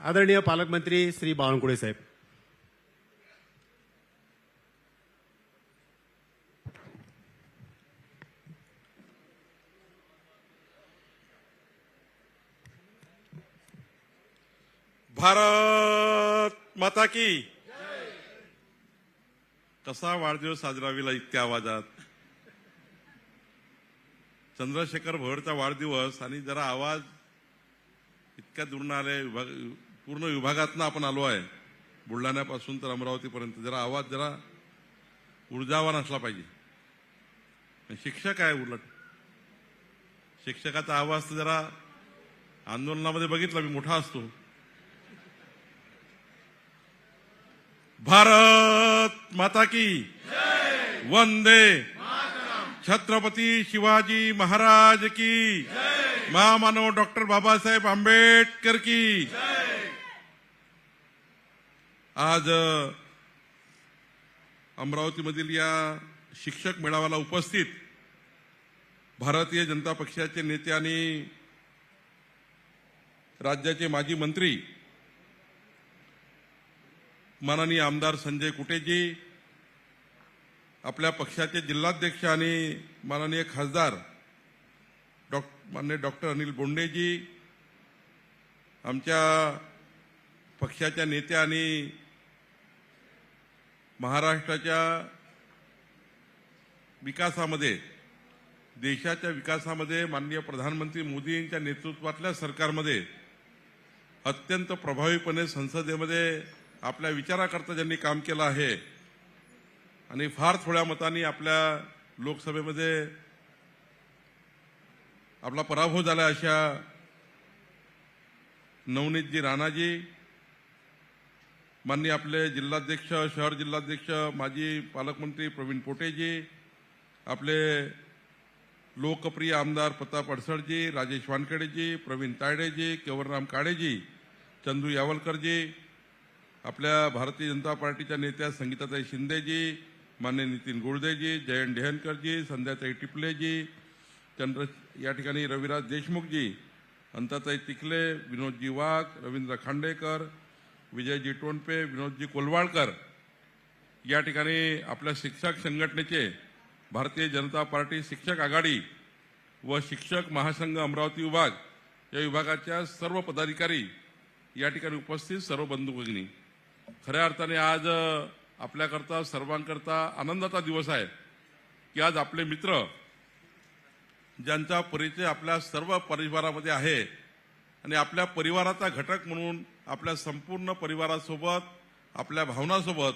आदरणीय पालकमंत्री श्री बावनकुळे साहेब. भारत माता की कसा वाढदिवस साजरा विला इतक्या आवाजात? चंद्रशेखर भोरचा वाढदिवस आणि जरा आवाज इतक्या दुरून आले पूर्ण विभागातनं आपण आलो आहे. बुलढाण्यापासून तर अमरावतीपर्यंत. जरा आवाज जरा ऊर्जावान असला पाहिजे. शिक्षक आहे उलट. शिक्षकाचा आवाज तर जरा आंदोलनामध्ये बघितला मी मोठा असतो. भारत माता की वंदे छत्रपती शिवाजी महाराज की महामानव डॉक्टर बाबासाहेब आंबेडकर की आज अमरावतीमधील या शिक्षक मेळाव्याला उपस्थित भारतीय जनता पक्षाचे नेते आणि राज्याचे माजी मंत्री माननीय आमदार संजय कुटेजी आपल्या पक्षाचे जिल्हाध्यक्ष आणि माननीय खासदार डॉ मान्य डॉक्टर अनिल बोंडेजी आमच्या पक्षाच्या नेत्या आणि महाराष्ट्राच्या विकासामध्ये देशाच्या विकासामध्ये माननीय प्रधानमंत्री मोदी यांच्या नेतृत्वातल्या सरकारमध्ये अत्यंत प्रभावीपणे संसदेमध्ये आपल्या विचाराकरता ज्यांनी काम केलं आहे आणि फार थोड्या मतांनी आपल्या लोकसभेमध्ये आपला पराभव झाला अशा नवनीतजी राणाजी माननीय आपले जिल्हाध्यक्ष शहर जिल्हाध्यक्ष माजी पालकमंत्री प्रवीण पोटेजी आपले लोकप्रिय आमदार प्रताप अडसळजी राजेश वानखेडेजी प्रवीण तायडेजी केवरराम काळेजी चंदू यावलकरजी आपल्या भारतीय जनता पार्टीच्या नेत्या संगीताताई शिंदेजी मान्य नितीन गुळदेजी जयंत डेहनकरजी संध्याताई टिपलेजी चंद्र या ठिकाणी रविराज देशमुखजी अंताताई तिखले विनोदजी वाघ रवींद्र खांडेकर विजयजी टोणपे विनोदजी कोलवाळकर या ठिकाणी आपल्या शिक्षक संघटनेचे भारतीय जनता पार्टी शिक्षक आघाडी व शिक्षक महासंघ अमरावती विभाग या विभागाच्या सर्व पदाधिकारी या ठिकाणी उपस्थित सर्व बंधू भगिनी खऱ्या अर्थाने आज आपल्याकरता सर्वांकरता आनंदाचा दिवस आहे की आज आपले मित्र ज्यांचा परिचय आपल्या सर्व परिवारामध्ये आहे आणि आपल्या परिवाराचा घटक म्हणून आपल्या संपूर्ण परिवारासोबत आपल्या भावनासोबत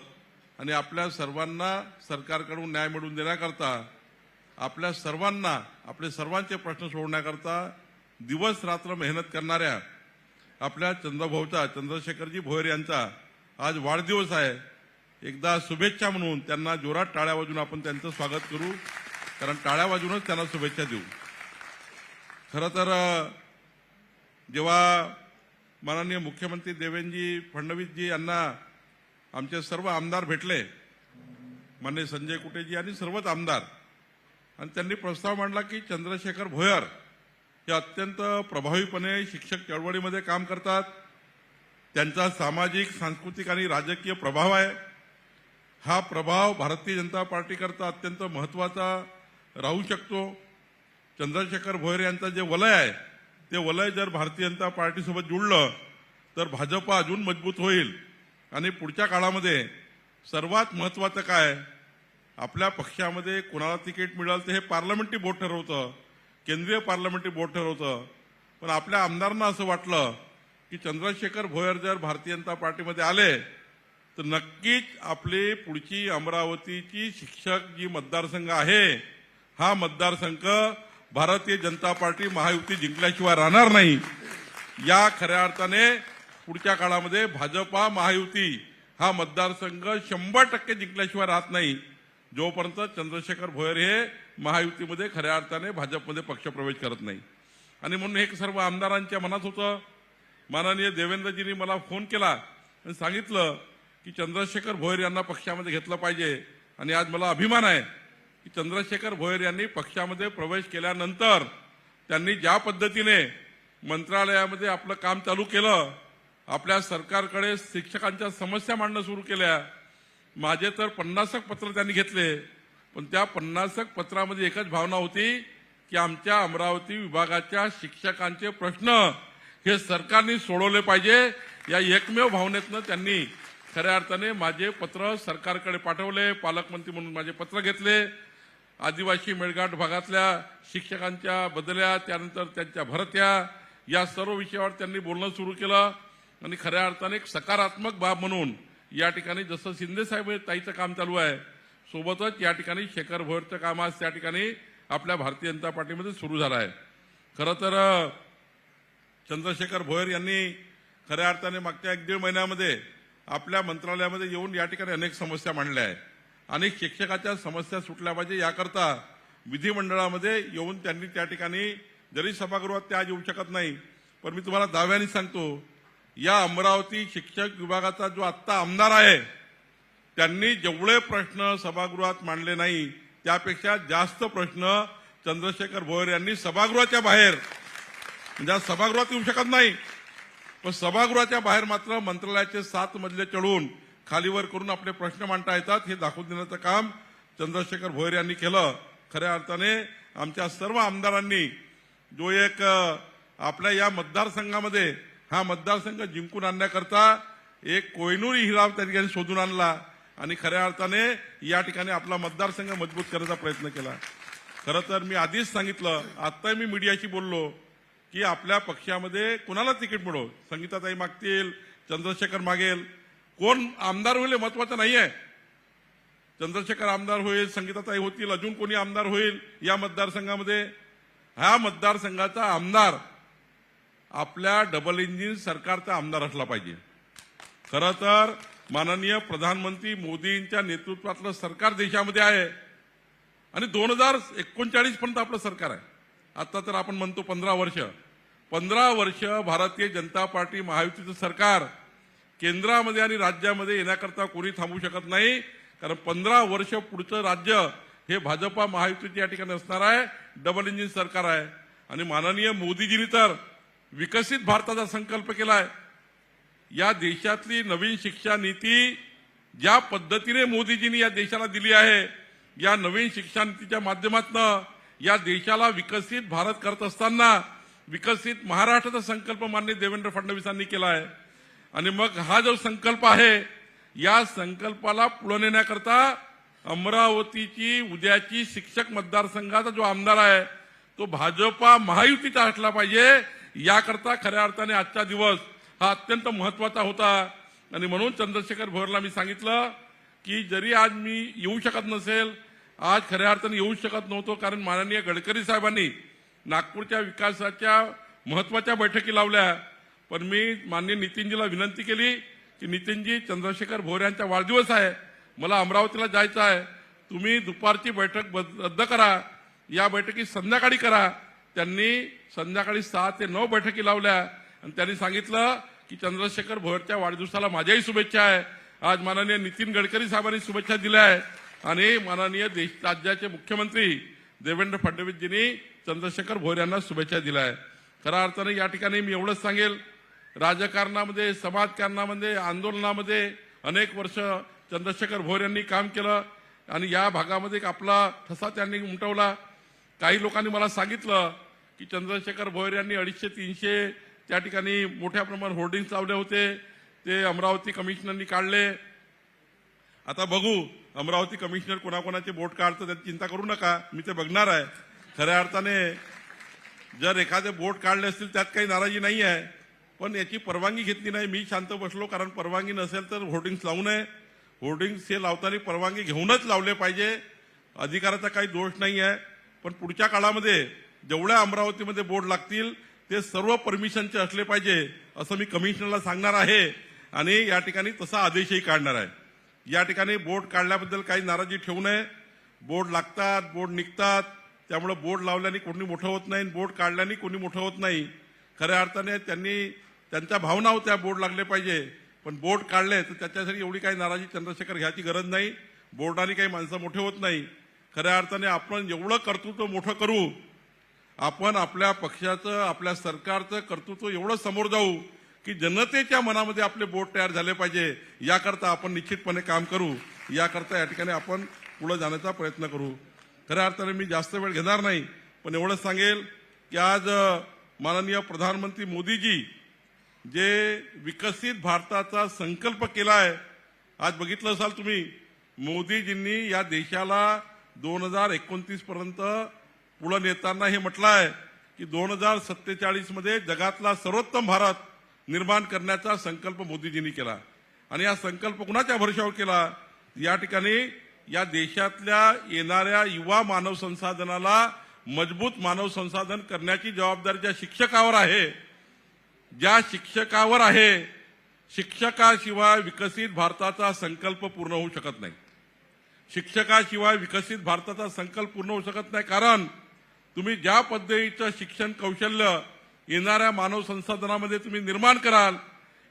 आणि आपल्या सर्वांना सरकारकडून न्याय मिळवून देण्याकरता आपल्या सर्वांना आपले सर्वांचे प्रश्न सोडण्याकरता दिवस रात्र मेहनत करणाऱ्या आपल्या चंद्रभाऊचा चंद्रशेखरजी भोयर यांचा आज वाढदिवस आहे. एकदा शुभेच्छा म्हणून त्यांना जोरात टाळ्या वाजून आपण त्यांचं स्वागत करू. कारण टाळ्या वाजूनच त्यांना शुभेच्छा देऊ. खरं तर जेव्हा माननीय मुख्यमंत्री देवेंद्रजी फडणवीसजी यांना आमचे सर्व आमदार भेटले. मान्य संजय कुटेजी आणि सर्वच आमदार. आणि त्यांनी प्रस्ताव मांडला की चंद्रशेखर भोयर हे अत्यंत प्रभावीपणे शिक्षक चळवळीमध्ये काम करतात. त्यांचा सामाजिक सांस्कृतिक आणि राजकीय प्रभाव आहे. हा प्रभाव भारतीय जनता पार्टीकरता अत्यंत महत्त्वाचा राहू शकतो. चंद्रशेखर भोयर यांचं जे वलय आहे ते वलय जर भारतीय जनता पार्टीसोबत जुळलं तर भाजप अजून मजबूत होईल. आणि पुढच्या काळामध्ये सर्वात महत्वाचं काय? आपल्या पक्षामध्ये कोणाला तिकीट मिळालं ते हे पार्लमेंटरी बोर्ड ठरवतं. केंद्रीय पार्लमेंटरी बोर्ड ठरवतं. पण आपल्या आमदारांना असं वाटलं की चंद्रशेखर भोयर जर भारतीय जनता पार्टीमध्ये आले तर नक्कीच आपली पुढची अमरावतीची शिक्षक जी मतदारसंघ आहे हा मतदारसंघ भारतीय जनता पार्टी महायुती जिंकल्याशिवाय राहणार नाही. या खऱ्या अर्थाने पुढच्या काळामध्ये भाजपा महायुती हा मतदारसंघ शंभर टक्के जिंकल्याशिवाय राहत नाही. जोपर्यंत चंद्रशेखर भोयर हे महायुतीमध्ये खऱ्या अर्थाने भाजपमध्ये पक्षप्रवेश करत नाही. आणि म्हणून हे सर्व आमदारांच्या मनात होतं. माननीय देवेंद्रजींनी मला फोन केला आणि सांगितलं की चंद्रशेखर भोयर यांना पक्षामध्ये घेतलं पाहिजे. आणि आज मला अभिमान आहे. की चंद्रशेखर भोयर यांनी पक्षामध्ये प्रवेश केल्यानंतर त्यांनी ज्या पद्धतीने मंत्रालयामध्ये आपलं काम चालू केलं आपल्या सरकारकडे शिक्षकांच्या समस्या मांडणं सुरू केल्या. माझे तर पन्नासक पत्र त्यांनी घेतले पण त्या पन्नासक पत्रामध्ये एकच भावना होती की आमच्या अमरावती विभागाच्या शिक्षकांचे प्रश्न हे सरकारने सोडवले पाहिजे. या एकमेव भावनेतनं त्यांनी खऱ्या अर्थाने माझे पत्र सरकारकडे पाठवले पालकमंत्री म्हणून माझे पत्र घेतले. आदिवासी मेळघाट भागातल्या शिक्षकांच्या बदल्या त्यानंतर त्यांच्या भरत्या या सर्व विषयावर त्यांनी बोलणं सुरू केलं. आणि खऱ्या अर्थाने एक सकारात्मक बाब म्हणून या ठिकाणी जसं शिंदेसाहेब ताईचं काम चालू आहे. सोबतच या ठिकाणी शेखर भोयरचं काम आज त्या ठिकाणी आपल्या भारतीय जनता पार्टीमध्ये सुरू झालं आहे. खरं तर चंद्रशेखर भोयर यांनी खऱ्या अर्थाने मागच्या एक दीड महिन्यामध्ये आपल्या मंत्रालयामध्ये येऊन या ठिकाणी अनेक समस्या मांडल्या आहेत. अनेक शिक्षकाच्या समस्या सुटल्या पाहिजे. याकरता विधिमंडळामध्ये येऊन त्यांनी त्या ठिकाणी जरी सभागृहात त्या आज येऊ शकत नाही पण मी तुम्हाला दाव्याने सांगतो या अमरावती शिक्षक विभागाचा जो आत्ता आमदार आहे त्यांनी जेवढे प्रश्न सभागृहात मांडले नाही त्यापेक्षा जास्त प्रश्न चंद्रशेखर भोयर यांनी सभागृहाच्या बाहेर. म्हणजे सभागृहात येऊ शकत नाही पण सभागृहाच्या बाहेर मात्र मंत्रालयाचे सात मजले चढून खालीवर करून आपले प्रश्न मांडता येतात हे दाखवून देण्याचं काम चंद्रशेखर भोयर यांनी केलं. खऱ्या अर्थाने आमच्या सर्व आमदारांनी जो एक आपल्या या मतदारसंघामध्ये हा मतदारसंघ जिंकून आणण्याकरता एक कोयनुरी हिराव त्या ठिकाणी शोधून आणला आणि खऱ्या अर्थाने या ठिकाणी आपला मतदारसंघ मजबूत करण्याचा प्रयत्न केला. खरं तर मी आधीच सांगितलं आत्ता मी मीडियाशी बोललो की आपल्या पक्षामध्ये कुणाला तिकीट मिळो? संगीताताई मागतील चंद्रशेखर मागेल कोण आमदार होईल हे महत्वाचं नाही आहे चंद्रशेखर आमदार होईल संगीताताई होतील अजून कोणी आमदार होईल या मतदारसंघामध्ये? ह्या मतदारसंघाचा आमदार आपल्या डबल इंजिन सरकारचा आमदार असला पाहिजे. खरं तर माननीय प्रधानमंत्री मोदींच्या नेतृत्वातलं सरकार देशामध्ये आहे. आणि दोन हजार एकोणचाळीस पर्यंत आपलं सरकार आहे. आता तर आपण म्हणतो पंधरा वर्ष. पंधरा वर्ष भारतीय जनता पार्टी महायुतीचं सरकार केंद्रामध्ये आणि राज्यामध्ये येण्याकरता कोणी थांबू शकत नाही. कारण पंधरा वर्ष पुढचं राज्य हे भाजपा महायुतीच्या या ठिकाणी असणार आहे. डबल इंजिन सरकार आहे. आणि माननीय मोदीजींनी तर विकसित भारताचा संकल्प केलाय. या देशातली नवीन शिक्षा नीती ज्या पद्धतीने मोदीजींनी या देशाला दिली आहे या नवीन शिक्षा नीतीच्या माध्यमातून या देशाला विकसित भारत करत असताना विकसित महाराष्ट्राचा संकल्प मान्य देवेंद्र फडणवीसांनी केला आहे आणि मग हा जो संकल्प आहे या संकल्पाला पुढे नेण्याकरता अमरावतीची उद्याची शिक्षक मतदारसंघाचा जो आमदार आहे तो भाजपा महायुतीचा असला पाहिजे. याकरता खऱ्या अर्थाने आजचा दिवस हा अत्यंत महत्त्वाचा होता. आणि म्हणून चंद्रशेखर भोरला मी सांगितलं की जरी आज मी येऊ शकत नसेल आज खऱ्या अर्थाने येऊ शकत नव्हतो कारण माननीय गडकरी साहेबांनी नागपूरच्या विकासाच्या महत्त्वाच्या बैठकी लावल्या. पण मी माननीय नितीनजीला विनंती केली की नितीनजी चंद्रशेखर भोर यांचा वाढदिवस आहे. मला अमरावतीला जायचं आहे. तुम्ही दुपारची बैठक रद्द करा. या बैठकी संध्याकाळी करा. त्यांनी संध्याकाळी सहा ते नऊ बैठकी लावल्या. आणि त्यांनी सांगितलं की चंद्रशेखर भोरच्या वाढदिवसाला माझ्याही शुभेच्छा आहे. आज माननीय नितीन गडकरी साहेबांनी शुभेच्छा दिल्या आहेत. आणि माननीय देश राज्याचे मुख्यमंत्री देवेंद्र फडणवीसजींनी चंद्रशेखर भोर यांना शुभेच्छा दिल्या आहे खऱ्या अर्थाने या ठिकाणी मी एवढंच सांगेल. राजकारणामध्ये समाजकारणामध्ये आंदोलनामध्ये अनेक वर्ष चंद्रशेखर भोर यांनी काम केलं आणि या भागामध्ये एक आपला ठसा त्यांनी उमटवला. काही लोकांनी मला सांगितलं की चंद्रशेखर भोयर यांनी अडीचशे तीनशे त्या ठिकाणी मोठ्या प्रमाणात होर्डिंग्स लावले होते. ते अमरावती कमिशनरनी काढले. आता बघू अमरावती कमिशनर कोणाकोणाचे बोट काढतं त्याची चिंता करू नका. मी ते बघणार आहे. खऱ्या अर्थाने जर एखादे बोट काढले असतील त्यात काही नाराजी नाही आहे पण याची परवानगी घेतली नाही. मी शांत बसलो कारण परवानगी नसेल तर होर्डिंग्स लावू नये. होर्डिंग्स हे लावताना परवानगी घेऊनच लावले पाहिजे. अधिकाराचा काही दोष नाही आहे. पण पुढच्या काळामध्ये जेवढ्या अमरावतीमध्ये बोर्ड लागतील ते सर्व परमिशनचे असले पाहिजे असं मी कमिशनरला सांगणार आहे. आणि या ठिकाणी तसा आदेशही काढणार आहे. या ठिकाणी बोर्ड काढल्याबद्दल काही नाराजी ठेवू नये. बोर्ड लागतात बोर्ड निघतात. त्यामुळे बोर्ड लावल्याने कोणी मोठं होत नाही बोर्ड काढल्याने कोणी मोठं होत नाही. खऱ्या अर्थाने त्यांनी त्यांच्या भावना होत्या बोर्ड लागले पाहिजे. पण बोर्ड काढले तर त्याच्यासाठी एवढी काही नाराजी चंद्रशेखर घ्यायची गरज नाही. बोर्डाने काही माणसं मोठे होत नाही. खऱ्या अर्थाने आपण एवढं कर्तृत्व मोठं करू आपण आपल्या पक्षाचं आपल्या सरकारचं कर्तृत्व एवढं समोर जाऊ की जनतेच्या मनामध्ये आपले बोट तयार झाले पाहिजे. याकरता आपण निश्चितपणे काम करू. याकरता या ठिकाणी आपण पुढे जाण्याचा प्रयत्न करू. खऱ्या अर्थाने मी जास्त वेळ घेणार नाही पण एवढंच सांगेल की आज माननीय प्रधानमंत्री मोदीजी जे विकसित भारताचा संकल्प केला आहे आज बघितलं असाल तुम्ही मोदीजींनी या देशाला दोन हजार एकोणतीस पर्यंत पुढे नेताना हे म्हटलं आहे की दोन हजार सत्तेचाळीसमध्ये जगातला सर्वोत्तम भारत निर्माण करण्याचा संकल्प मोदीजींनी केला. आणि हा संकल्प कुणाच्या भरोशावर केला? या ठिकाणी या देशातल्या येणाऱ्या युवा मानव संसाधनाला मजबूत मानव संसाधन करण्याची जबाबदारी ज्या शिक्षकावर आहे ज्या शिक्षकावर आहे शिक्षकाशिवाय विकसित भारताचा संकल्प पूर्ण होऊ शकत नाही. शिक्षकाशिवाय विकसित भारताचा संकल्प पूर्ण होऊ शकत नाही कारण तुम्ही ज्या पद्धतीचं शिक्षण कौशल्य येणाऱ्या मानव संसाधनामध्ये तुम्ही निर्माण कराल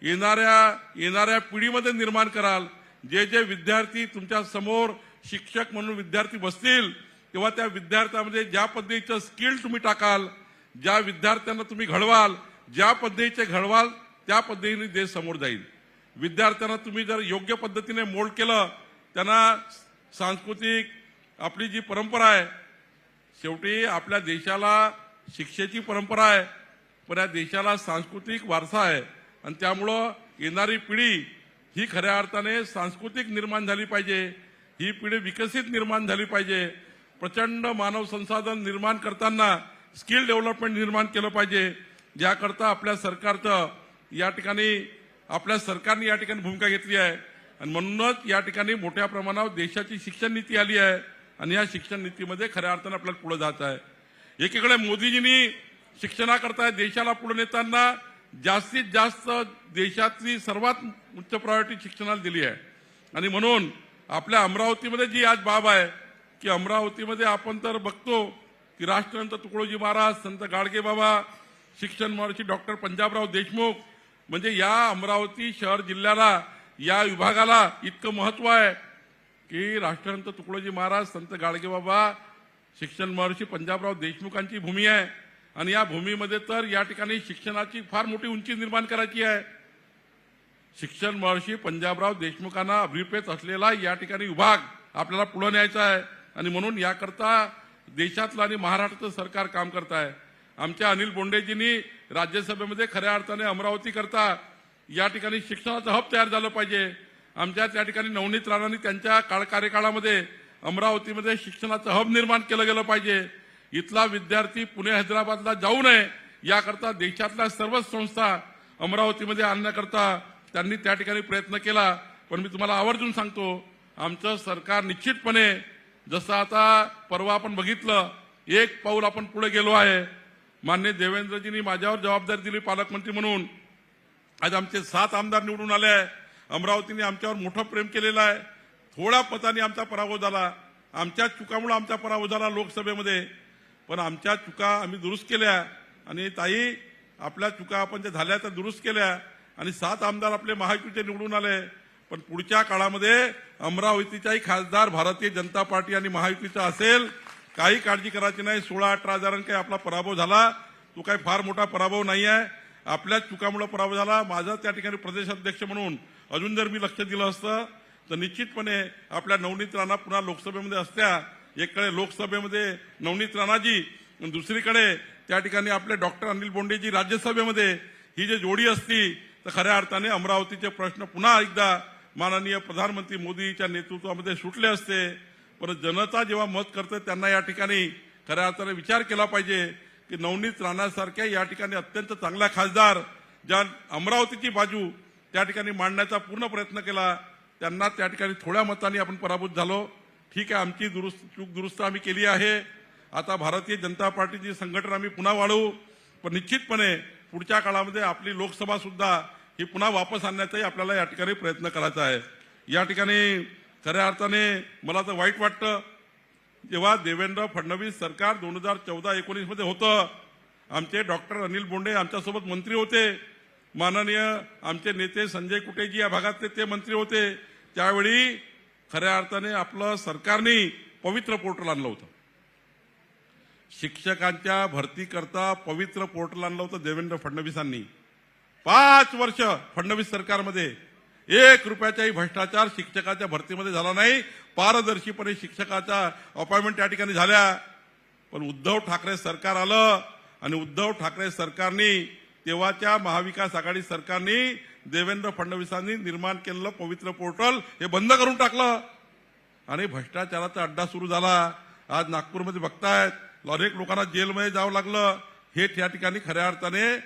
येणाऱ्या येणाऱ्या पिढीमध्ये निर्माण कराल जे जे विद्यार्थी तुमच्यासमोर शिक्षक म्हणून विद्यार्थी बसतील तेव्हा त्या विद्यार्थ्यामध्ये ज्या पद्धतीचं स्किल तुम्ही टाकाल ज्या विद्यार्थ्यांना तुम्ही घडवाल ज्या पद्धतीचे घडवाल त्या पद्धतीने देश समोर जाईल. विद्यार्थ्यांना तुम्ही जर योग्य पद्धतीने मोल्ड केलं त्यांना सांस्कृतिक आपली जी परंपरा आहे शेवटी आपल्या देशाला शिक्षेची परंपरा आहे पण या देशाला सांस्कृतिक वारसा आहे आणि त्यामुळं येणारी पिढी ही खऱ्या अर्थाने सांस्कृतिक निर्माण झाली पाहिजे ही पिढी विकसित निर्माण झाली पाहिजे प्रचंड मानव संसाधन निर्माण करताना स्किल डेव्हलपमेंट निर्माण केलं पाहिजे ज्याकरता आपल्या सरकारचं या ठिकाणी आपल्या सरकारने या ठिकाणी भूमिका घेतली आहे. आणि म्हणूनच या ठिकाणी मोठ्या प्रमाणावर देशाची शिक्षण नीती आली आहे. आणि या शिक्षण नीतीमध्ये खऱ्या अर्थानं आपल्याला पुढे जात आहे. एकीकडे मोदीजींनी शिक्षणाकरता देशाला पुढे नेताना जास्तीत जास्त देशातली सर्वात उच्च प्रायोरिटी शिक्षणाला दिली आहे. आणि म्हणून आपल्या अमरावतीमध्ये जी आज बाब आहे की अमरावतीमध्ये आपण तर बघतो की राष्ट्रसंत तुकडोजी महाराज संत गाडगे बाबा शिक्षण महर्षी डॉक्टर पंजाबराव देशमुख. म्हणजे या अमरावती शहर जिल्ह्याला या विभागाला इतकं महत्त्व आहे की राष्ट्रसंत तुकडोजी महाराज संत गाडगेबाबा शिक्षण महर्षी पंजाबराव देशमुखांची भूमी आहे. आणि या भूमीमध्ये तर या ठिकाणी शिक्षणाची फार मोठी उंची निर्माण करायची आहे. शिक्षण महर्षी पंजाबराव देशमुखांना अभिप्रेत असलेला या ठिकाणी विभाग आपल्याला पुढे न्यायचा आहे. आणि म्हणून याकरता देशातलं आणि महाराष्ट्राचं सरकार काम करत आहे. आमच्या अनिल बोंडेजींनी राज्यसभेमध्ये खऱ्या अर्थाने अमरावती करता या ठिकाणी शिक्षणाचा हब तयार झालं पाहिजे. आमच्या त्या ठिकाणी नवनीत राणांनी त्यांच्या काळ कार्यकाळामध्ये अमरावतीमध्ये शिक्षणाचं हब निर्माण केलं गेलं पाहिजे. इथला विद्यार्थी पुणे हैदराबादला जाऊ नये याकरता देशातल्या सर्वच संस्था अमरावतीमध्ये आणण्याकरता त्यांनी त्या ठिकाणी प्रयत्न केला. पण मी तुम्हाला आवर्जून सांगतो आमचं सरकार निश्चितपणे जसं आता परवा आपण बघितलं एक पाऊल आपण पुढे गेलो आहे. मान्य देवेंद्रजींनी माझ्यावर जबाबदारी दिली पालकमंत्री म्हणून. आज आमचे सात आमदार निवडून आले आहे. अमरावतीने आमच्यावर मोठं प्रेम केलेलं आहे. थोड्या पताने आमचा पराभव झाला. आमच्या चुकामुळे आमचा पराभव झाला लोकसभेमध्ये. पण आमच्या चुका आम्ही दुरुस्त केल्या. आणि ताई आपल्या चुका आपण ज्या झाल्या त्या दुरुस्त केल्या. आणि सात आमदार आपले महायुतीचे निवडून आले. पण पुढच्या काळामध्ये अमरावतीचाही खासदार भारतीय जनता पार्टी आणि महायुतीचा असेल काही काळजी करायची नाही. सोळा अठरा हजारांनी काही आपला पराभव झाला. तो काही फार मोठा पराभव नाही आहे. आपल्याच चुकामुळे पराभव झाला. माझा त्या ठिकाणी प्रदेशाध्यक्ष म्हणून अजून जर मी लक्ष दिलं असतं तर निश्चितपणे आपल्या नवनीत राणा पुन्हा लोकसभेमध्ये असत्या. एककडे लोकसभेमध्ये नवनीत राणाजी दुसरीकडे त्या ठिकाणी आपले डॉक्टर अनिल बोंडेजी राज्यसभेमध्ये ही जी जोडी असती तर खऱ्या अर्थाने अमरावतीचे प्रश्न पुन्हा एकदा माननीय प्रधानमंत्री मोदीच्या नेतृत्वामध्ये सुटले असते. पण जनता जेव्हा मत करते त्यांना या ठिकाणी खऱ्या अर्थाने विचार केला पाहिजे की नवनीत राणासारख्या या ठिकाणी अत्यंत चांगला खासदार ज्या अमरावतीची बाजू त्या ठिकाणी मांडण्याचा पूर्ण प्रयत्न केला त्यांना त्या ठिकाणी थोड्या मताने आपण पराभूत झालो. ठीक आहे आमची दुरुस्त चूक दुरुस्त आम्ही केली आहे. आता भारतीय जनता पार्टीची संघटना आम्ही पुन्हा वाढवू पण निश्चितपणे पुढच्या काळामध्ये आपली लोकसभा सुद्धा ही पुन्हा वापस आणण्याचाही आपल्याला या ठिकाणी प्रयत्न करायचा आहे. या ठिकाणी खऱ्या अर्थाने मला तर वाईट वाटतं. जेव्हा देवेंद्र फडणवीस सरकार दोन हजार चौदा एकोणीसमध्ये होतं आमचे डॉक्टर अनिल बोंडे आमच्यासोबत मंत्री होते. माननीय आमचे नेते संजय कुटेजी या भागातले ते मंत्री होते. त्यावेळी खऱ्या अर्थाने आपलं सरकारने पवित्र पोर्टल आणलं होतं. शिक्षकांच्या भरती करता पवित्र पोर्टल आणलं होतं देवेंद्र फडणवीसांनी. पाच वर्ष फडणवीस सरकारमध्ये एक रुपयाचाही भ्रष्टाचार शिक्षकाच्या भरतीमध्ये झाला नाही. पारदर्शीपणे शिक्षकाच्या अपॉइंटमेंट त्या ठिकाणी झाल्या. पण उद्धव ठाकरे सरकार आलं आणि उद्धव ठाकरे सरकारनी तेव्हाच्या महाविकास आघाडी सरकारनी देवेंद्र फडणवीसांनी निर्माण केलेलं पवित्र पोर्टल हे बंद करून टाकलं. आणि भ्रष्टाचाराचा अड्डा सुरू झाला. आज नागपूरमध्ये बघतायत अनेक लोकांना जेलमध्ये जावं लागलं. हे त्या ठिकाणी खऱ्या अर्थाने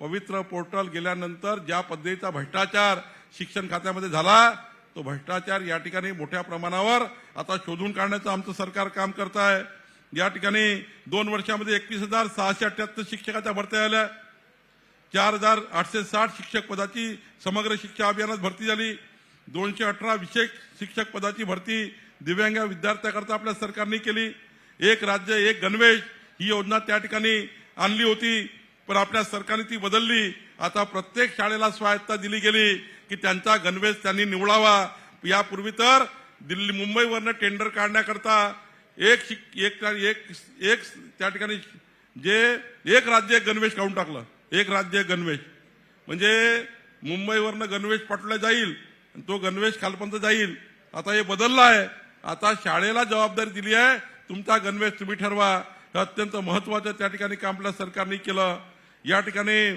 पवित्र पोर्टल गेल्यानंतर ज्या पद्धतीचा भ्रष्टाचार शिक्षण खात्यामध्ये झाला तो भ्रष्टाचार या ठिकाणी मोठ्या प्रमाणावर आता शोधून काढण्याचं आमचं सरकार काम करत आहे या ठिकाणी दोन वर्षामध्ये एकवीस हजार सहाशे अठ्ठ्याहत्तर शिक्षकाच्या भरत्या आल्या. चार हजार आठशे साठ शिक्षक पदाची समग्र शिक्षा अभियानात भरती झाली. दोनशे अठरा विशेष शिक्षक पदाची भरती दिव्यांग विद्यार्थ्याकरता आपल्या सरकारने केली. एक राज्य एक गणवेश ही योजना त्या ठिकाणी आणली होती पण आपल्या सरकारने ती बदलली. आता प्रत्येक शाळेला स्वायत्ता दिली गेली. की त्यांचा गणवेश त्यांनी निवडावा. यापूर्वी तर दिल्ली मुंबईवरनं टेंडर काढण्याकरता एक शिक एक एक एक त्या ठिकाणी जे एक राज्य एक गणवेश काढून टाकलं. एक राज्य एक गणवेश. म्हणजे मुंबईवरनं गणवेश पाठवला जाईल आणि तो गणवेश खालपर्यंत जाईल. आता हे बदललं आहे. आता शाळेला जबाबदारी दिली आहे. तुमचा गणवेश तुम्ही ठरवा. हे अत्यंत महत्वाचं त्या ठिकाणी काम आपल्या सरकारने केलं. या ठिकाणी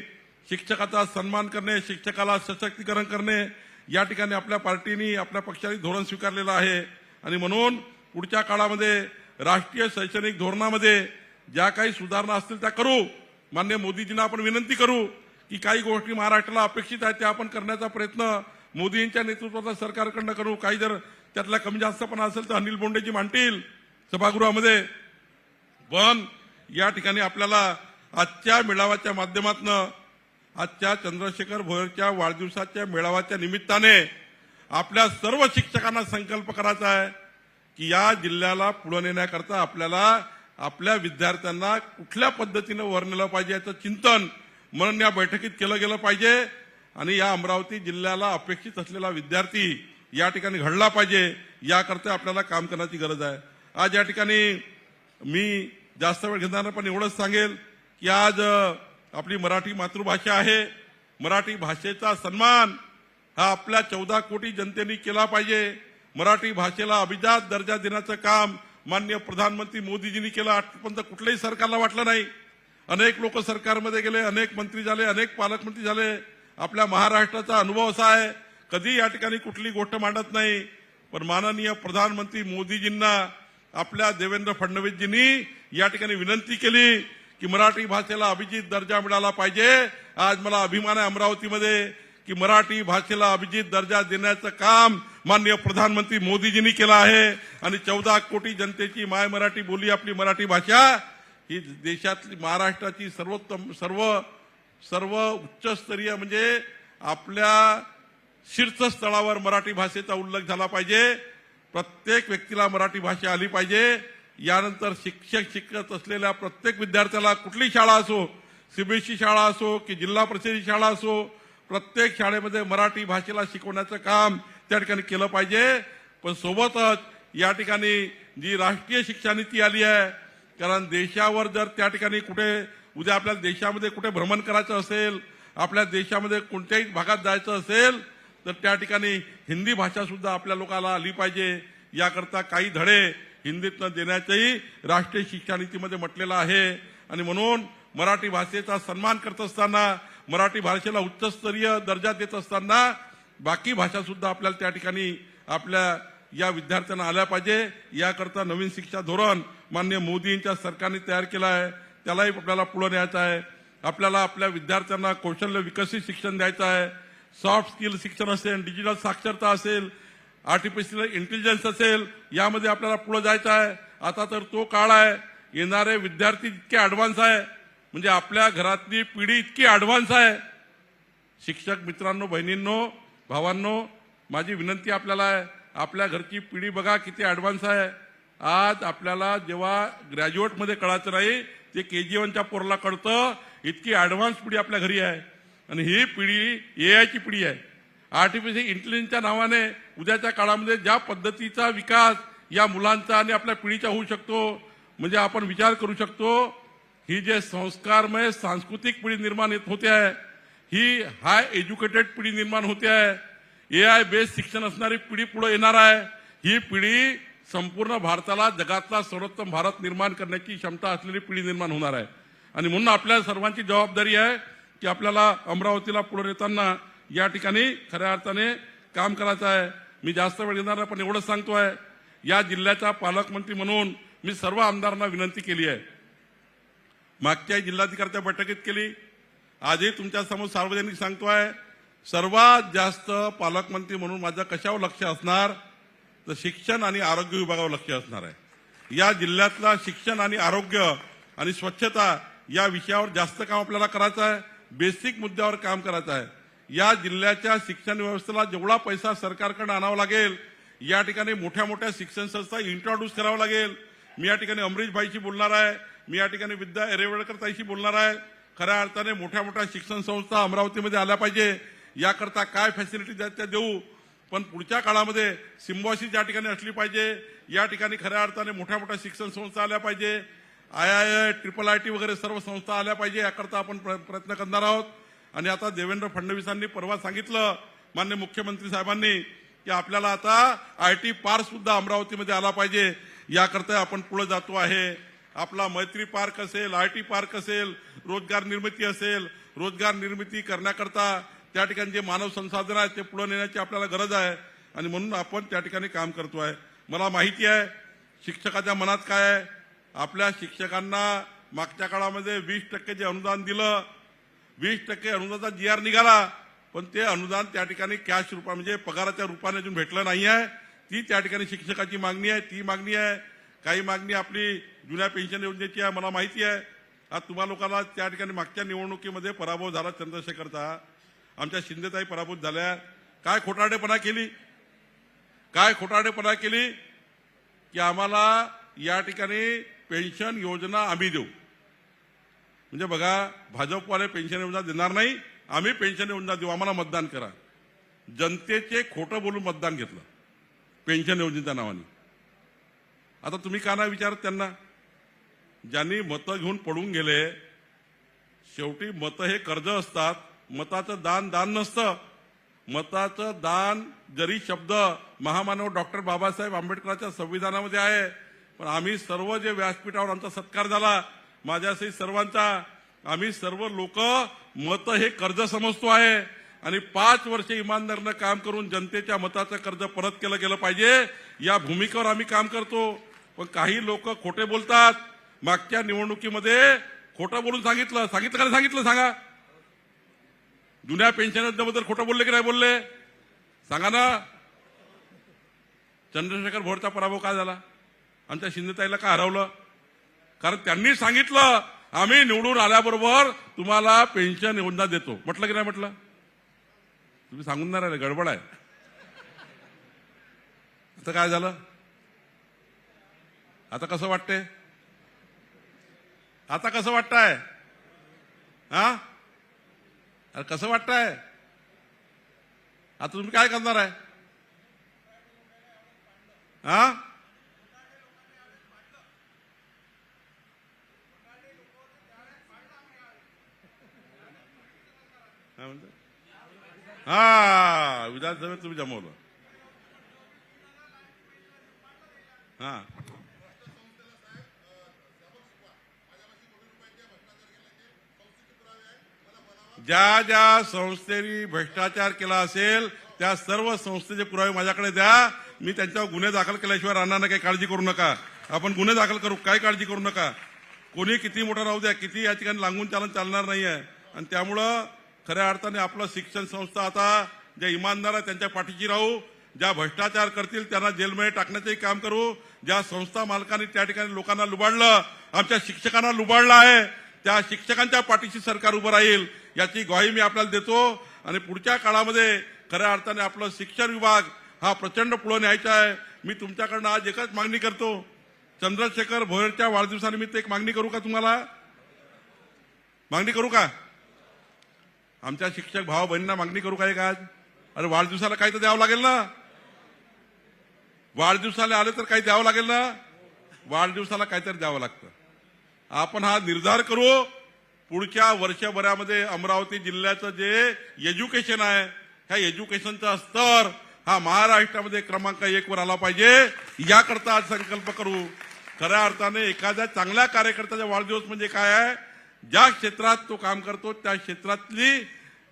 शिक्षकाचा सन्मान करणे शिक्षकाला सशक्तीकरण करणे या ठिकाणी आपल्या पार्टीनी आपल्या पक्षाने धोरण स्वीकारलेलं आहे. आणि म्हणून पुढच्या काळामध्ये राष्ट्रीय शैक्षणिक धोरणामध्ये ज्या काही सुधारणा असतील त्या करू. मान्य मोदीजींना आपण विनंती करू की काही गोष्टी महाराष्ट्राला अपेक्षित आहेत त्या आपण करण्याचा प्रयत्न मोदींच्या नेतृत्वाचा सरकारकडनं करू. काही जर त्यातला कमी जास्तपणा असेल तर अनिल बोंडेजी मांडतील सभागृहामध्ये. पण या ठिकाणी आपल्याला आजच्या मेळाव्याच्या माध्यमातून आजच्या चंद्रशेखर भोयरच्या वाढदिवसाच्या मेळाव्याच्या निमित्ताने आपल्या सर्व शिक्षकांना संकल्प करायचा आहे की या जिल्ह्याला पुढे नेण्याकरता आपल्याला आपल्या विद्यार्थ्यांना कुठल्या पद्धतीनं वर नेलं पाहिजे याचं चिंतन म्हणून या बैठकीत केलं गेलं पाहिजे. आणि या अमरावती जिल्ह्याला अपेक्षित असलेला विद्यार्थी या ठिकाणी घडला पाहिजे याकरता आपल्याला काम करण्याची गरज आहे. आज या ठिकाणी मी जास्त वेळ घेणार पण एवढंच सांगेल की आज आपली मराठी मातृभाषा आहे. मराठी भाषेचा सन्मान हा आपल्या चौदा कोटी जनतेने केला पाहिजे. मराठी भाषेला अभिजात दर्जा देण्याचं काम मान्य प्रधानमंत्री मोदीजींनी केलं. आजपर्यंत कुठल्याही सरकारला वाटलं नाही. अनेक लोक सरकारमध्ये गेले अनेक मंत्री झाले अनेक पालकमंत्री झाले. आपल्या महाराष्ट्राचा अनुभव असा आहे कधी या ठिकाणी कुठली गोष्ट मांडत नाही. पण माननीय प्रधानमंत्री मोदीजींना आपल्या देवेंद्र फडणवीसजींनी या ठिकाणी विनंती केली की मराठी भाषेला अभिजित दर्जा मिळाला पाहिजे. आज मला अभिमान आहे अमरावतीमध्ये की मराठी भाषेला अभिजित दर्जा देण्याचं काम माननीय प्रधानमंत्री मोदीजींनी केलं आहे. आणि चौदा कोटी जनतेची माय मराठी बोली आपली मराठी भाषा ही देशातली महाराष्ट्राची सर्वोत्तम सर्व सर्व उच्चस्तरीय म्हणजे आपल्या शीर्षस्थळावर मराठी भाषेचा उल्लेख झाला पाहिजे. प्रत्येक व्यक्तीला मराठी भाषा आली पाहिजे. यानंतर शिक्षक शिकत असलेल्या प्रत्येक विद्यार्थ्याला कुठली शाळा असो सीबीएसई शाळा असो की जिल्हा परिषदेची शाळा असो प्रत्येक शाळेमध्ये मराठी भाषेला शिकवण्याचं काम त्या ठिकाणी केलं पाहिजे. पण सोबतच या ठिकाणी जी राष्ट्रीय शिक्षा नीती आली आहे कारण देशावर जर त्या ठिकाणी कुठे उद्या आपल्या देशामध्ये कुठे भ्रमण करायचं असेल आपल्या देशामध्ये कोणत्याही भागात जायचं असेल तर त्या ठिकाणी हिंदी भाषा सुद्धा आपल्या लोकांना आली पाहिजे. याकरता काही धडे हिंदीतनं देण्याचंही राष्ट्रीय शिक्षा नीतीमध्ये म्हटलेलं आहे. आणि म्हणून मराठी भाषेचा सन्मान करत असताना मराठी भाषेला उच्चस्तरीय दर्जा देत असताना बाकी भाषा सुद्धा आपल्याला त्या ठिकाणी आपल्या या विद्यार्थ्यांना आल्या पाहिजे. याकरता नवीन शिक्षा धोरण मान्य मोदींच्या सरकारने तयार केलं आहे. त्यालाही आपल्याला पुढं न्यायचं आहे. आपल्याला आपल्या विद्यार्थ्यांना कौशल्य विकसित शिक्षण द्यायचं आहे. सॉफ्ट स्किल शिक्षण असेल डिजिटल साक्षरता असेल आर्टिफिशियल इंटेलिजन्स असेल यामध्ये आपल्याला पुढे जायचं आहे. आता तर तो काळ आहे. येणारे विद्यार्थी इतके ॲडव्हान्स आहे. म्हणजे आपल्या घरातली पिढी इतकी ॲडव्हान्स आहे. शिक्षक मित्रांनो बहिणींनो भावांनो माझी विनंती आपल्याला आहे. आपल्या घरची पिढी बघा किती ॲडव्हान्स आहे. आज आपल्याला जेव्हा ग्रॅज्युएटमध्ये कळायचं नाही ते के जी वनच्या पोरला कळतं इतकी ॲडव्हान्स पिढी आपल्या घरी आहे. आणि ही पिढी ए आयची पिढी आहे. आर्टिफिशियल इंटेलिजन्सच्या नावाने उद्याच्या काळामध्ये ज्या पद्धतीचा विकास या मुलांचा आणि आपल्या पिढीचा होऊ शकतो म्हणजे आपण विचार करू शकतो ही जे संस्कारमय सांस्कृतिक पिढी निर्माण येत होते आहे ही हाय एज्युकेटेड पिढी निर्माण होते आहे ए आय बेस्ड शिक्षण असणारी पिढी पुढे येणार आहे ही पिढी संपूर्ण भारताला जगातला सर्वोत्तम भारत निर्माण करण्याची क्षमता असलेली पिढी निर्माण होणार आहे. आणि म्हणून आपल्या सर्वांची जबाबदारी आहे की आपल्याला अमरावतीला पुढे येताना या ठिकाणी खऱ्या अर्थाने काम करायचं आहे. मी जास्त वेळ येणार पण एवढंच सांगतोय या जिल्ह्याचा पालकमंत्री म्हणून मी सर्व आमदारांना विनंती केली आहे. मागच्या जिल्हाधिकाऱ्याच्या बैठकीत केली. आजही तुमच्यासमोर सार्वजनिक सांगतोय सर्वात जास्त पालकमंत्री म्हणून माझं कशावर लक्ष असणार? तर शिक्षण आणि आरोग्य विभागावर लक्ष असणार आहे. या जिल्ह्यातला शिक्षण आणि आरोग्य आणि स्वच्छता या विषयावर जास्त काम आपल्याला करायचं आहे बेसिक मुद्द्यावर काम करायचं आहे. या जिल्ह्याच्या शिक्षण व्यवस्थेला जेवढा पैसा सरकारकडे आणावा लागेल या ठिकाणी मोठ्या मोठ्या शिक्षण संस्था इंट्रोड्यूस करावं लागेल. मी या ठिकाणी अमरीशभाईशी बोलणार आहे. मी या ठिकाणी विद्या एरेवळकर ताईशी बोलणार आहे. खऱ्या अर्थाने मोठ्या मोठ्या शिक्षण संस्था अमरावतीमध्ये आल्या पाहिजे. याकरता काय फॅसिलिटी द्या त्या देऊ. पण पुढच्या काळामध्ये सिम्बॉसी या ठिकाणी असली पाहिजे या ठिकाणी खऱ्या अर्थाने मोठ्या मोठ्या शिक्षण संस्था आल्या पाहिजे. I I I triple I T वगैरे सर्व संस्था आल्या पाहिजे याकरता आपण प्र- प्रयत्न करणार आहोत. आणि आता देवेंद्र फडणवीसांनी परवा सांगितलं मान्य मुख्यमंत्री साहेबांनी की आपल्याला आता आय टी पार्क सुद्धा अमरावतीमध्ये आला पाहिजे. याकरता आपण पुढे जातो आहे. आपला मैत्री पार्क असेल आय टी पार्क असेल रोजगार निर्मिती असेल रोजगार निर्मिती करण्याकरता त्या ठिकाणी जे मानव संसाधन आहे ते पुढे नेण्याची आपल्याला गरज आहे. आणि म्हणून आपण त्या ठिकाणी काम करतो आहे. मला माहिती आहे शिक्षकाच्या मनात काय आहे? आपल्या शिक्षकांना मागच्या काळामध्ये वीस टक्के जे अनुदान दिलं वीस टक्के अनुदानाचा जी आर निघाला पण ते अनुदान त्या ठिकाणी कॅश रूपा म्हणजे पगाराच्या रूपाने अजून भेटलं नाही आहे ती त्या ठिकाणी शिक्षकाची मागणी आहे ती मागणी आहे. काही मागणी आपली जुन्या पेन्शन योजनेची आहे मला माहिती आहे. आज तुम्हा लोकांना त्या ठिकाणी मागच्या निवडणुकीमध्ये पराभव झाला चंद्रशेखरचा. आमच्या शिंदेताई पराभूत झाल्या. काय खोटारडेपणा केली? काय खोटारडेपणा केली? की आम्हाला या ठिकाणी पेन्शन योजना आम्ही देऊ. म्हणजे बघा भाजपवाले पेन्शन योजना देणार नाही आम्ही पेन्शन योजना देऊ आम्हाला मतदान करा. जनतेचे खोटं बोलून मतदान घेतलं पेन्शन योजनेच्या नावाने. आता तुम्ही का नाही विचारत त्यांना? ज्यांनी मतं घेऊन पडून गेले शेवटी मतं हे कर्ज असतात मताचं दान दान नसतं. मताचं दान जरी शब्द महामानव डॉक्टर बाबासाहेब आंबेडकरांच्या संविधानामध्ये आहे पण आम्ही सर्व जे व्यासपीठावर आमचा सत्कार झाला माझ्यासाठी सर्वांचा आम्ही सर्व लोक मत हे कर्ज समजतो आहे. आणि पाच वर्ष इमानदारीनं काम करून जनतेच्या मताचं कर्ज परत केलं गेलं पाहिजे. या भूमिकेवर आम्ही काम करतो. पण काही लोक खोटे बोलतात. मागच्या निवडणुकीमध्ये खोटं बोलून सांगितलं. सांगितलं का सांगितलं? सांगा. जुन्या पेन्शनबद्दल खोटं बोलले की नाही बोलले? सांगा ना. चंद्रशेखर भोरचा पराभव काय झाला? आमच्या शिंदेताईला का हरवलं? कारण त्यांनी सांगितलं आम्ही निवडून आल्याबरोबर तुम्हाला पेन्शन योजना देतो. म्हटलं की नाही म्हटलं? तुम्ही सांगून नाही राहिले गडबड आहे. आता काय झालं? आता कसं वाटतंय? आता कसं वाटतंय? हा अरे कसं वाटतंय? आता तुम्ही काय करणार आहे? हा काय म्हणतो? हा विधानसभेत तुम्ही जमवलं. हा. ज्या ज्या संस्थेने भ्रष्टाचार केला असेल त्या सर्व संस्थेचे पुरावे माझ्याकडे द्या. मी त्यांच्यावर गुन्हे दाखल केल्याशिवाय राहणार नाही. काही काळजी करू नका. आपण गुन्हे दाखल करू. काय काळजी करू नका. कोणी किती मोठा राहू द्या. किती या ठिकाणी लागून चालन चालणार नाही आहे आणि त्यामुळं खऱ्या अर्थाने आपलं शिक्षण संस्था आता ज्या इमानदार आहे त्यांच्या पाठीशी राहू ज्या भ्रष्टाचार करतील त्यांना जेलमध्ये टाकण्याचंही काम करू ज्या संस्था मालकांनी त्या ठिकाणी लोकांना लुबाडलं आमच्या शिक्षकांना लुबाडलं आहे त्या शिक्षकांच्या पाठीशी सरकार उभं राहील याची ग्वाही मी आपल्याला देतो. आणि पुढच्या काळामध्ये खऱ्या अर्थाने आपलं शिक्षण विभाग हा प्रचंड पुढे न्यायचा आहे. मी तुमच्याकडनं आज एकच मागणी करतो. चंद्रशेखर भोयरच्या वाढदिवसानिमित्त एक मागणी करू का तुम्हाला? मागणी करू का? आमच्या शिक्षक भाऊ बहिणींना मागणी करू का काय अरे वाढदिवसाला काही तर द्यावं लागेल ना? वाढदिवसाला आले तर काही द्यावं लागेल ना? वाढदिवसाला काहीतरी द्यावं लागतं. आपण हा निर्धार करू पुढच्या वर्षभरामध्ये अमरावती जिल्ह्याचं जे एज्युकेशन आहे ह्या एज्युकेशनचा स्तर हा महाराष्ट्रामध्ये क्रमांक एक वर आला पाहिजे. याकरता आज संकल्प करू. खऱ्या अर्थाने एखाद्या चांगल्या कार्यकर्त्याचा वाढदिवस म्हणजे काय आहे? ज्या क्षेत्रात तो काम करतो त्या क्षेत्रातली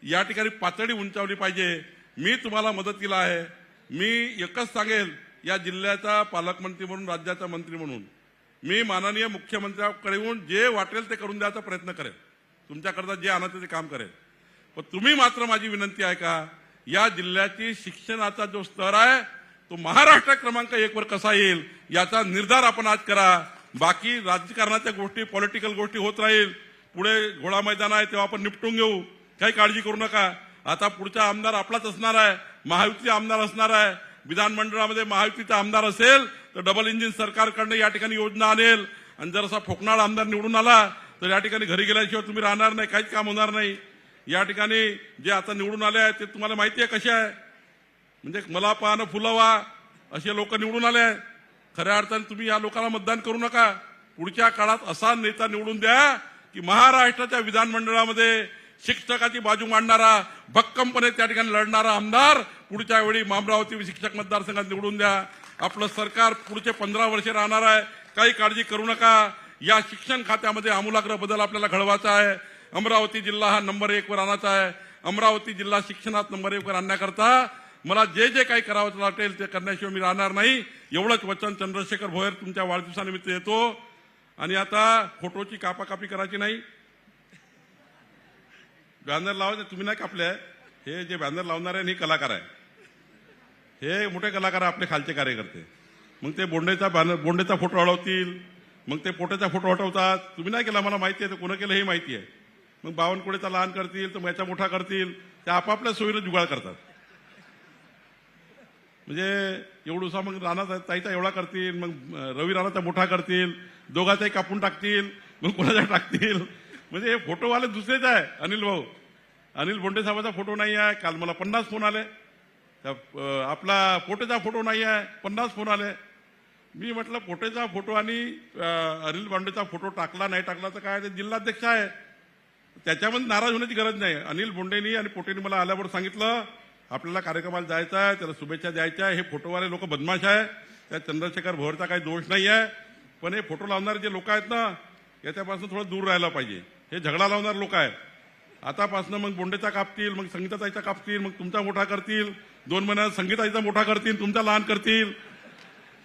या ठिकाणी पातळी उंचावली पाहिजे. मी तुम्हाला मदतीला आहे. मी एकच सांगेल या जिल्ह्याचा पालकमंत्री म्हणून राज्याचा मंत्री म्हणून मी माननीय मुख्यमंत्र्याकडे येऊन जे वाटेल ते करून द्यायचा प्रयत्न करेल तुमच्याकरता जे आणायचं ते काम करेल पण तुम्ही मात्र माझी विनंती आहे का या जिल्ह्याची शिक्षणाचा जो स्तर आहे तो महाराष्ट्र क्रमांक एक वर कसा येईल याचा निर्धार आपण आज करा. बाकी राजकारणाच्या गोष्टी पॉलिटिकल गोष्टी होत राहील. पुढे घोडा मैदान आहे तेव्हा आपण निपटून घेऊ. काही काळजी करू नका. आता पुढचा आमदार आपलाच असणार आहे. महायुतीचा आमदार असणार आहे. विधानमंडळामध्ये महायुतीचा आमदार असेल तर डबल इंजिन सरकारकडनं या ठिकाणी योजना आणेल. आणि जर असा फोकणाळ आमदार निवडून आला तर या ठिकाणी घरी गेल्याशिवाय तुम्ही राहणार नाही काहीच काम होणार नाही. या ठिकाणी जे आता निवडून आले आहेत ते तुम्हाला माहिती आहे कसे आहे? म्हणजे मला पाहणं फुलवा असे लोक निवडून आले आहेत. खऱ्या अर्थाने तुम्ही या लोकांना मतदान करू नका. पुढच्या काळात असा नेता निवडून द्या की महाराष्ट्राच्या विधानमंडळामध्ये शिक्षकाची बाजू मांडणारा भक्कमपणे त्या ठिकाणी लढणारा आमदार पुढच्या वेळी अमरावती शिक्षक मतदारसंघात निवडून द्या. आपलं सरकार पुढचे पंधरा वर्षे राहणार आहे. काही काळजी करू नका. या शिक्षण खात्यामध्ये आमूलाग्र बदल आपल्याला घडवायचा आहे. अमरावती जिल्हा हा नंबर एकवर आणायचा आहे. अमरावती जिल्हा शिक्षणात नंबर एकवर आणण्याकरता मला जे जे काही करावं वाटेल ते करण्याशिवाय मी राहणार नाही. एवढंच वचन चंद्रशेखर भोयर तुमच्या वाढदिवसानिमित्त येतो आणि आता फोटोची कापाकापी करायची नाही. बॅनर लावायचे तुम्ही नाही कापले हे जे बॅनर लावणार आहे हे कलाकार आहे. हे मोठे कलाकार आहे आपले खालचे कार्यकर्ते. मग ते बोंडेचा बॅनर बोंडेचा फोटो अडवतील. मग ते पोटेचा फोटो हटवतात. तुम्ही नाही केला मला माहिती आहे तर कोणं केलं हे माहिती आहे. मग बावनकुळेचा लहान करतील तर याचा मोठा करतील. ते आपापल्या सोयीनं जुगाड करतात. म्हणजे एवढूसा मग राणा ताईचा एवढा करतील मग रवी राणाचा मोठा करतील. दोघाचाही कापून टाकतील. मग कोणाचा टाकतील? म्हणजे हे फोटोवाले दुसरेच आहे अनिल भाऊ. अनिल बोंडे साहेबाचा फोटो नाही आहे काल मला पन्नास फोन आले. आपला पोटेचा फोटो नाही आहे पन्नास फोन आले. मी म्हटलं पोटेचा फोटो आणि अनिल बोंडेचा फोटो टाकला नाही टाकला तर काय ते जिल्हाध्यक्ष आहे. त्याच्यामध्ये नाराज होण्याची गरज नाही. अनिल बोंडेनी आणि पोटेनी मला आल्यावर सांगितलं आपल्याला कार्यक्रमाला जायचं आहे त्याला शुभेच्छा द्यायच्या आहे. हे फोटोवाले लोक बदमाश आहे. त्या चंद्रशेखर भोरचा काही दोष नाही आहे. पण हे फोटो लावणारे जे लोक आहेत ना याच्यापासून थोडं दूर राहायला पाहिजे. हे झगडा लावणारे लोक आहेत. आतापासनं मग बोंडेचा कापतील मग संगीताताईचा कापतील मग तुमचा मोठा करतील. दोन महिन्यात संगीताईचा मोठा करतील तुमचा लहान करतील.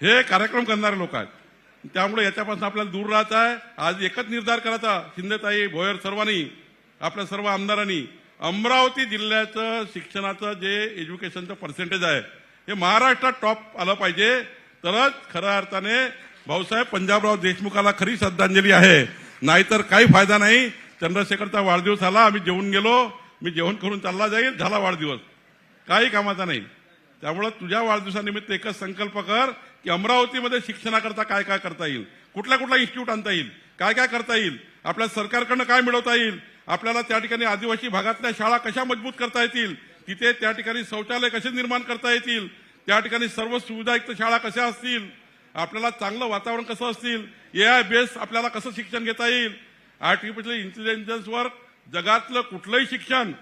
हे कार्यक्रम करणारे लोक आहेत. त्यामुळे याच्यापासून आपल्याला दूर राहायचं आहे. आज एकच निर्धार करायचा शिंदेताई भोयर सर्वांनी आपल्या सर्व आमदारांनी अमरावती जिल्ह्याचं शिक्षणाचं जे एज्युकेशनचं पर्सेंटेज आहे हे महाराष्ट्रात टॉप आलं पाहिजे. तरच खऱ्या अर्थाने भाऊसाहेब पंजाबराव देशमुखाला खरी श्रद्धांजली आहे. नाहीतर काही फायदा नाही. चंद्रशेखरचा वाढदिवस आला आम्ही जेवून गेलो. मी जेवण करून चालला जाईल झाला वाढदिवस. काही कामाचा नाही. त्यामुळं तुझ्या वाढदिवसानिमित्त एकच संकल्प कर की अमरावतीमध्ये शिक्षणाकरता काय काय करता येईल. कुठल्या कुठला इन्स्टिट्यूट आणता येईल. काय काय करता येईल. आपल्या सरकारकडनं काय मिळवता येईल. आपल्याला त्या ठिकाणी आदिवासी भागातल्या शाळा कशा मजबूत करता येतील. तिथे त्या ठिकाणी शौचालय कसे निर्माण करता येतील. त्या ठिकाणी सर्व सुविधायुक्त शाळा कशा असतील. आपल्याला चांगलं वातावरण कसं असतील. ए आय बेस आपल्याला कसं शिक्षण घेता येईल? आर्टिफिशियल इंटेलिजन्सवर जगातलं कुठलंही शिक्षण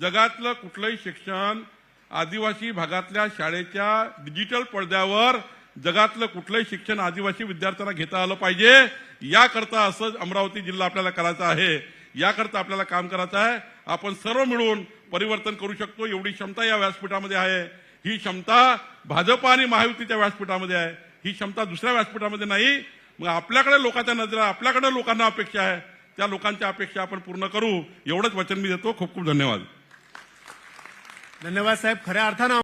जगातलं कुठलंही शिक्षण आदिवासी भागातल्या शाळेच्या डिजिटल पडद्यावर जगातलं कुठलंही शिक्षण आदिवासी विद्यार्थ्यांना घेता आलं पाहिजे. याकरता असं अमरावती जिल्हा आपल्याला करायचा आहे. याकरता आपल्याला काम करायचं आहे. आपण सर्व मिळून परिवर्तन करू शकतो. एवढी क्षमता या व्यासपीठामध्ये आहे. ही क्षमता भाजप आणि महायुतीच्या व्यासपीठामध्ये आहे. ही क्षमता दुसऱ्या व्यासपीठामध्ये नाही. मग आपल्याकडे लोकांच्या नजरा आपल्याकडे लोकांना अपेक्षा आहे. त्या लोकांच्या अपेक्षा आपण पूर्ण करू. एवढंच वचन मी देतो. खूप खूप धन्यवाद. धन्यवाद साहेब. खऱ्या अर्थानं